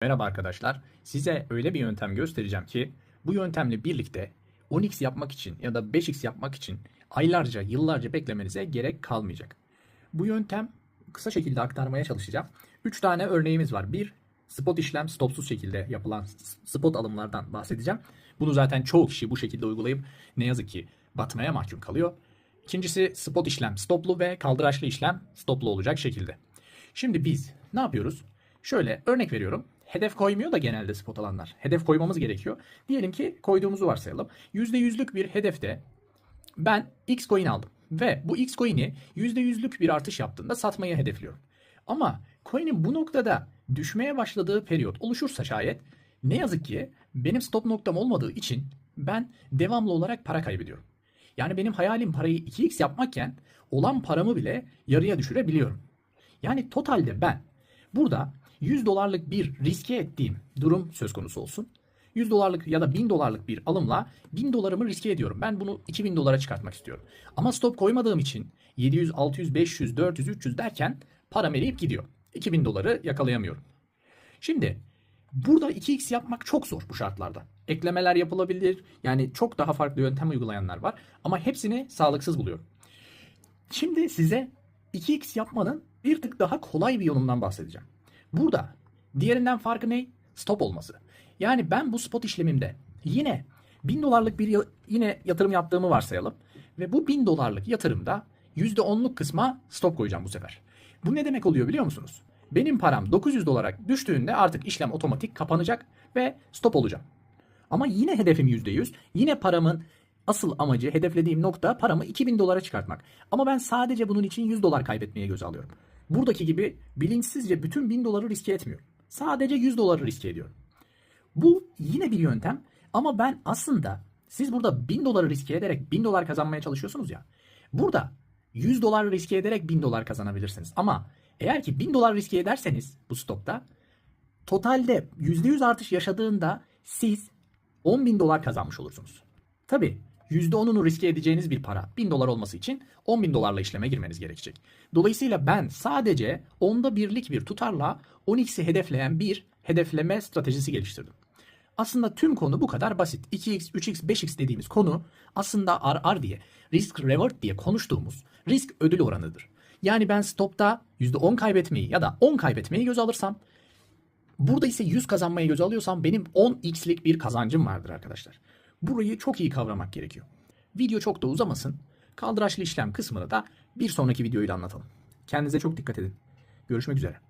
Merhaba arkadaşlar. Size öyle bir yöntem göstereceğim ki bu yöntemle birlikte 10x yapmak için ya da 5x yapmak için aylarca, yıllarca beklemenize gerek kalmayacak. Bu yöntem kısa şekilde aktarmaya çalışacağım. 3 tane örneğimiz var. Bir, spot işlem stopsuz şekilde yapılan spot alımlardan bahsedeceğim. Bunu zaten çoğu kişi bu şekilde uygulayıp ne yazık ki batmaya mahkum kalıyor. İkincisi spot işlem stoplu ve kaldıraçlı işlem stoplu olacak şekilde. Şimdi biz ne yapıyoruz? Şöyle örnek veriyorum. Hedef koymuyor da genelde spot alanlar. Hedef koymamız gerekiyor. Diyelim ki koyduğumuzu varsayalım. %100'lük bir hedefte ben X coin aldım. Ve bu X coin'i %100'lük bir artış yaptığında satmayı hedefliyorum. Ama coin'in bu noktada düşmeye başladığı periyot oluşursa şayet ne yazık ki benim stop noktam olmadığı için ben devamlı olarak para kaybediyorum. Yani benim hayalim parayı 2x yapmakken olan paramı bile yarıya düşürebiliyorum. Yani totalde ben burada 100 dolarlık bir riske ettiğim durum söz konusu olsun. 100 dolarlık ya da 1000 dolarlık bir alımla 1000 dolarımı riske ediyorum. Ben bunu 2000 dolara çıkartmak istiyorum. Ama stop koymadığım için 700, 600, 500, 400, 300 derken param eriyip gidiyor. 2000 doları yakalayamıyorum. Şimdi burada 2x yapmak çok zor bu şartlarda. Eklemeler yapılabilir. Yani çok daha farklı yöntem uygulayanlar var. Ama hepsini sağlıksız buluyorum. Şimdi size 2x yapmanın bir tık daha kolay bir yolundan bahsedeceğim. Burada diğerinden farkı ne? Stop olması. Yani ben bu spot işlemimde yine 1000 dolarlık bir yine yatırım yaptığımı varsayalım. Ve bu 1000 dolarlık yatırımda %10'luk kısma stop koyacağım bu sefer. Bu ne demek oluyor biliyor musunuz? Benim param 900 dolara düştüğünde artık işlem otomatik kapanacak ve stop olacağım. Ama yine hedefim %100. Yine paramın asıl amacı, hedeflediğim nokta paramı 2000 dolara çıkartmak. Ama ben sadece bunun için 100 dolar kaybetmeye göze alıyorum. Buradaki gibi bilinçsizce bütün 1000 doları riske etmiyorum. Sadece 100 doları riske ediyorum. Bu yine bir yöntem ama ben aslında siz burada 1000 doları riske ederek 1000 dolar kazanmaya çalışıyorsunuz ya. Burada 100 dolar riske ederek 1000 dolar kazanabilirsiniz. Ama eğer ki 1000 dolar riske ederseniz bu stokta totalde %100 artış yaşadığında siz 10 bin dolar kazanmış olursunuz. Tabi %10'unu riske edeceğiniz bir para 1000 dolar olması için 10 bin dolarla işleme girmeniz gerekecek. Dolayısıyla ben sadece onda birlik bir tutarla 10x'i hedefleyen bir hedefleme stratejisi geliştirdim. Aslında tüm konu bu kadar basit. 2x, 3x, 5x dediğimiz konu aslında RR diye, risk reward diye konuştuğumuz risk ödül oranıdır. Yani ben stopta %10 kaybetmeyi ya da 10 kaybetmeyi göz alırsam Burada ise 100 kazanmayı göze alıyorsam benim 10x'lik bir kazancım vardır arkadaşlar. Burayı çok iyi kavramak gerekiyor. Video çok da uzamasın. Kaldıraçlı işlem kısmını da bir sonraki videoyla anlatalım. Kendinize çok dikkat edin. Görüşmek üzere.